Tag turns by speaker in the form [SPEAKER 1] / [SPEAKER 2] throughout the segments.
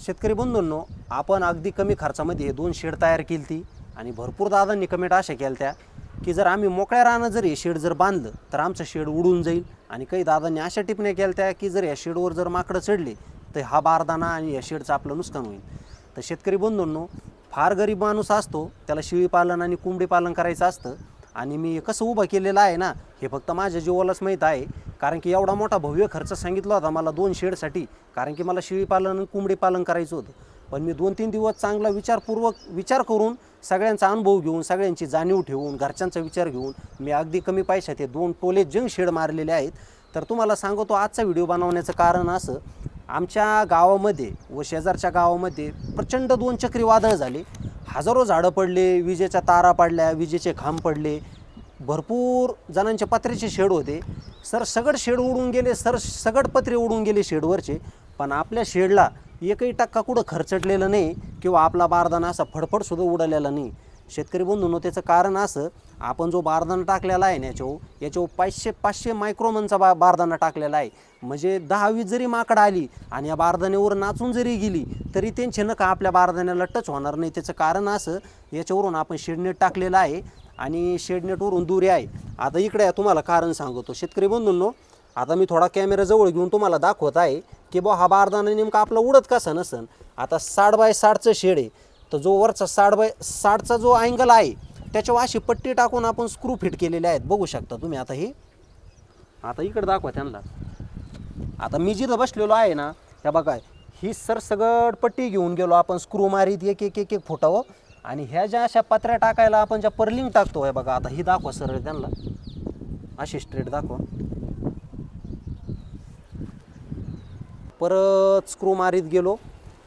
[SPEAKER 1] शेतकरी बंधूंनो आपण अगदी कमी खर्चामध्ये हे दोन शेड तयार केली ती आणि भरपूर दादांनी कमेंट अशा केल्या त्या की जर आम्ही मोकळ्या रानं जर हे शेड जर बांधलं तर आमचं शेड उडून जाईल. आणि काही दादांनी अशा टिपण्या केल्या त्या की जर या शेडवर जर माकडं चढले तर हा बारदाना आणि या शेडचं आपलं नुकसान होईल. तर शेतकरी बंधूंनो फार गरीब माणूस असतो त्याला शेळी पालन आणि कोंबडी पालन करायचं असतं. आणि मी कसं उभं केलेलं आहे ना हे फक्त माझ्या जीवालाच माहीत आहे कारण की एवढा मोठा भव्य खर्च सांगितला होता मला दोन शेडसाठी कारण की मला शेळी पालन आणि कोंबडी पालन करायचं होतं. पण मी दोन तीन दिवस चांगला विचारपूर्वक विचार करून सगळ्यांचा अनुभव घेऊन सगळ्यांची जाणीव ठेवून घरच्यांचा विचार घेऊन मी अगदी कमी पैशात हे दोन टोले जंग शेड मारलेले आहेत. तर तुम्हाला सांगतो आजचा व्हिडिओ बनवण्याचं कारण असं आमच्या गावामध्ये व शेजारच्या गावामध्ये प्रचंड दोन चक्रीवादळ झाले. हजारो झाडं पडले विजेच्या तारा पडल्या विजेचे खांब पडले भरपूर जणांचे पत्र्याचे शेड होते. सर सगड शेड उडून गेले सर सगड पत्रे उडून गेले शेडवरचे. पण आपल्या शेडला एकही टक्का कुठं खर्चटलेलं नाही किंवा आपला बारदाना असा फडफडसुद्धा उडालेला नाही. शेतकरी बंधूंनो त्याचं कारण असं आपण जो बारदाना टाकलेला आहे याच्यावर याच्यावर पाचशे पाचशे मायक्रोमनचा बा बारदाना टाकलेला आहे. म्हणजे दहावी जरी माकड आली आणि या बारदाण्यावर नाचून जरी गेली तरी त्यांचे नका आपल्या बारदाण्याला टच होणार नाही. त्याचं कारण असं याच्यावरून आपण शेडनेट टाकलेलं आहे. आणि शेडनेटवरून दूर आहे आता इकडे आहे, तुम्हाला कारण सांगतो. शेतकरी बंधूंनो आता मी थोडा कॅमेरा जवळ घेऊन तुम्हाला दाखवत आहे की बा हा बारदाना नेमका आपला उडत कसा नसन. आता साठ बाय साठचं शेड आहे. तर जो वरचा साठ बाय साठचा जो अँगल आहे त्याच्यावर अशी पट्टी टाकून आपण स्क्रू फिट केलेले आहेत. बघू शकता तुम्ही आता हे. आता इकडे दाखवा त्यांना. आता मी जिथं बसलेलो आहे ना त्या बघा ही सरसगट पट्टी घेऊन गेलो आपण. स्क्रू मारीत एक एक एक एक फुटावं आणि ह्या ज्या अशा पत्र्या टाकायला आपण ज्या पर्लिंग टाकतो हे बघा आता ही दाखवा सरळ त्यांना. अशी स्ट्रेट दाखवा. परत स्क्रू मारीत गेलो.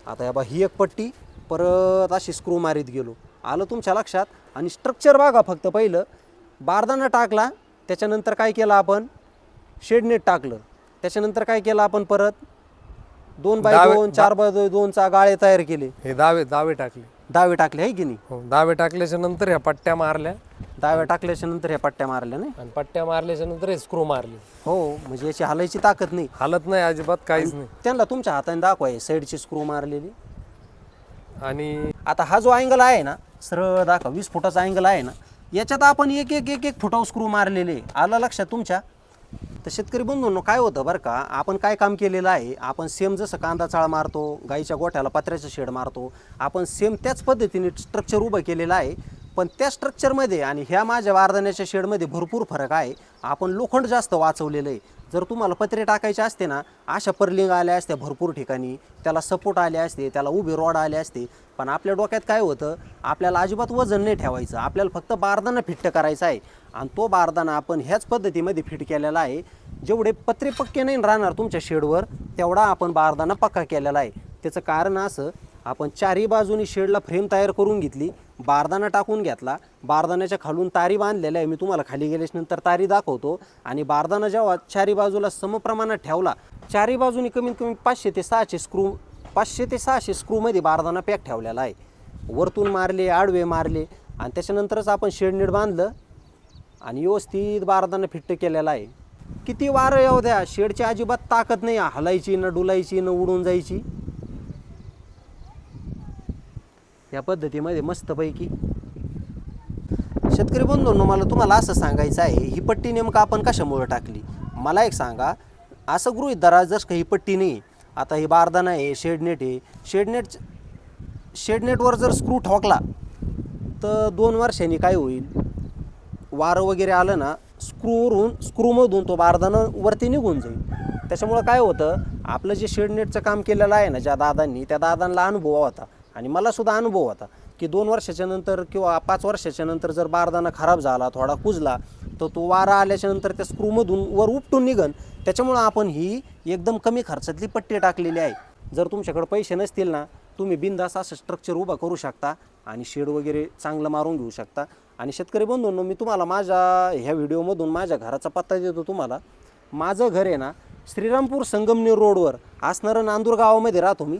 [SPEAKER 1] आता या बा ही एक पट्टी परत अशी स्क्रू मारीत गेलो. आलं तुमच्या लक्षात? आणि स्ट्रक्चर बघा फक्त पहिलं. बारदाना टाकला त्याच्यानंतर काय केलं आपण? शेडनेट टाकलं. त्याच्यानंतर काय केलं आपण परत? दोन बाय दोन चार बाय दोन दोनचा गाळे तयार केले.
[SPEAKER 2] हे दावे दावे टाकले.
[SPEAKER 1] दावे टाकले आहे की नाही?
[SPEAKER 2] हो दावे टाकल्याच्या नंतर ह्या पट्ट्या मारल्या.
[SPEAKER 1] दावे टाकल्याच्या नंतर ह्या पट्ट्या मारल्या नाही?
[SPEAKER 2] आणि पट्ट्या मारल्याच्या नंतर हे स्क्रू मारले.
[SPEAKER 1] हो म्हणजे याची हलायची ताकद नाही.
[SPEAKER 2] हालत नाही अजिबात काहीच नाही.
[SPEAKER 1] त्यांना तुमच्या हाताने दाखवाय साईडची स्क्रू मारलेली.
[SPEAKER 2] आणि
[SPEAKER 1] आता हा जो अँगल आहे ना सरळ दाखवा वीस फुटाचा अँगल आहे ना याच्यात आपण एक एक एक एक फुटावर स्क्रू मारलेले. आलं लक्षात तुमच्या? तर शेतकरी बंधूंनो काय होतं बरं का आपण काय काम केलेलं आहे आपण सेम जसं कांदा चाळ मारतो गाईच्या गोठ्याला पत्र्याचं शेड मारतो आपण सेम त्याच पद्धतीने स्ट्रक्चर उभं केलेलं आहे पण त्या स्ट्रक्चरमध्ये आणि ह्या माझ्या वारदाण्याच्या शेडमध्ये भरपूर फरक आहे. आपण लोखंड जास्त वाचवलेलं आहे. जर तुम्हाला पत्रे टाकायचे असते ना अशा पर्लिंग आल्या असत्या भरपूर ठिकाणी. त्याला सपोर्ट आले असते त्याला उभे रॉड आले असते. पण आपल्या डोक्यात काय होतं? आपल्याला अजिबात वजन नाही ठेवायचं. आपल्याला फक्त बारदाना फिट्ट करायचा आहे. आणि तो बारदाना आपण ह्याच पद्धतीमध्ये फिट केलेला आहे. जेवढे पत्रे पक्के नाही राहणार तुमच्या शेडवर तेवढा आपण बारदाना पक्का केलेला आहे. त्याचं कारण असं आपण चारही बाजूनी शेडला फ्रेम तयार करून घेतली बारदाना टाकून घेतला बारदाण्याच्या खालून तारी बांधलेल्या आहे मी तुम्हाला खाली गेल्याच्यानंतर तारी दाखवतो. आणि बारदाना जेव्हा चारी बाजूला समप्रमाणात ठेवला चारी बाजूनी कमीत कमी पाचशे ते सहाशे स्क्रू पाचशे ते सहाशे स्क्रूमध्ये बारदाना पॅक ठेवलेला आहे. वरतून मारले आडवे मारले आणि त्याच्यानंतरच आपण शेड नीट बांधलं आणि व्यवस्थित बारदाना फिट्ट केलेला आहे. किती वारं येऊ द्या शेडची अजिबात ताकद नाही हलायची न डुलायची न उडून जायची. या पद्धतीमध्ये मस्तपैकी. शेतकरी बंधूंनो मला तुम्हाला असं सांगायचं आहे ही पट्टी नेमकं आपण कशामुळे टाकली? मला एक सांगा असं गृहीत धरा जर का ही पट्टी नाही आता ही बारदाना आहे शेडनेट आहे शेडनेट शेडनेटवर जर स्क्रू ठोकला तर दोन वर्षांनी काय होईल? वारं वगैरे आलं ना स्क्रूवरून स्क्रूमधून तो बारदाना वरती निघून जाईल. त्याच्यामुळं काय होतं आपलं जे शेडनेटचं काम केलेलं आहे ना ज्या दादांनी त्या दादांना अनुभव होता. आणि मला सुद्धा अनुभव होता की दोन वर्षाच्या नंतर किंवा पाच वर्षाच्या नंतर जर बारदाना खराब झाला थोडा कुजला तर तो वारा आल्याच्यानंतर त्या स्क्रूमधून वर उपटून निघन. त्याच्यामुळं आपण ही एकदम कमी खर्चातली पट्टी टाकलेली आहे. जर तुमच्याकडे पैसे नसतील ना तुम्ही बिंदास असं स्ट्रक्चर उभा करू शकता आणि शेड वगैरे चांगलं मारून घेऊ शकता. आणि शेतकरी बंधूंनो मी तुम्हाला माझ्या ह्या व्हिडिओमधून माझ्या घराचा पत्ता देतो तुम्हाला. माझं घर आहे ना श्रीरामपूर संगमनेर रोडवर असणारं नांदूर गावामध्ये राहतो मी.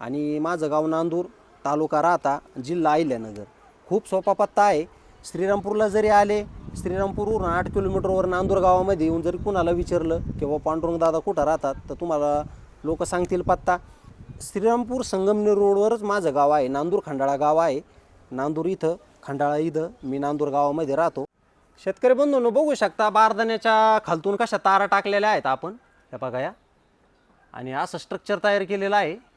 [SPEAKER 1] आणि माझं गाव नांदूर तालुका राहता जिल्हा अहिल्यानगर. खूप सोपा पत्ता आहे. श्रीरामपूरला जरी आले श्रीरामपूरवरून आठ किलोमीटरवर नांदूर गावामध्ये येऊन जरी कुणाला विचारलं किंवा पांडुरंग दादा कुठं राहतात तर तुम्हाला लोक सांगतील पत्ता. श्रीरामपूर संगमनेर रोडवरच माझं गाव आहे. नांदूर खंडाळा गाव आहे. नांदूर इथं खंडाळा इथं मी नांदूर गावामध्ये राहतो. शेतकरी बंधूंनो बघू शकता बारदाण्याच्या खालतून कशा तारा टाकलेल्या आहेत आपण. हे बघा या. आणि असं स्ट्रक्चर तयार केलेलं आहे.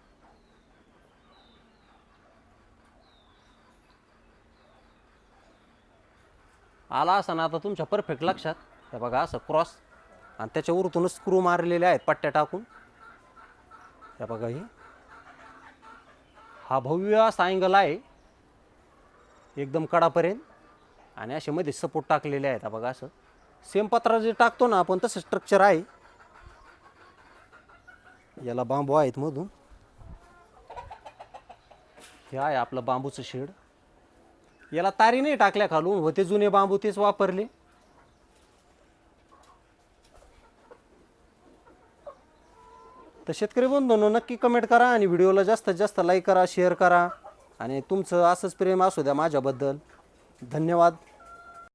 [SPEAKER 1] आला असा ना आता तुमच्या परफेक्ट लक्षात. हे बघा असं क्रॉस आणि त्याच्या उरतूनच स्क्रू मारलेले आहेत पट्ट्या टाकून. हे बघा हे. हा भव्य असा अँगल आहे. एकदम कडापर्यंत. आणि असे मध्ये सपोर्ट टाकलेले आहेत. बघा असं. सेम पत्रा जे टाकतो ना आपण तसं स्ट्रक्चर आहे. याला बांबू आहेत मधून. हे आहे आपलं बांबूचं शेड याला तारी नाही टाकल्या खालून होते जुने बांबू तेच वापरले. तर शेतकरी बंधूंनो नक्की कमेंट करा आणि व्हिडिओला जास्तीत जास्त लाईक करा शेअर करा. आणि तुमचं असंच प्रेम असू द्या माझ्याबद्दल. धन्यवाद.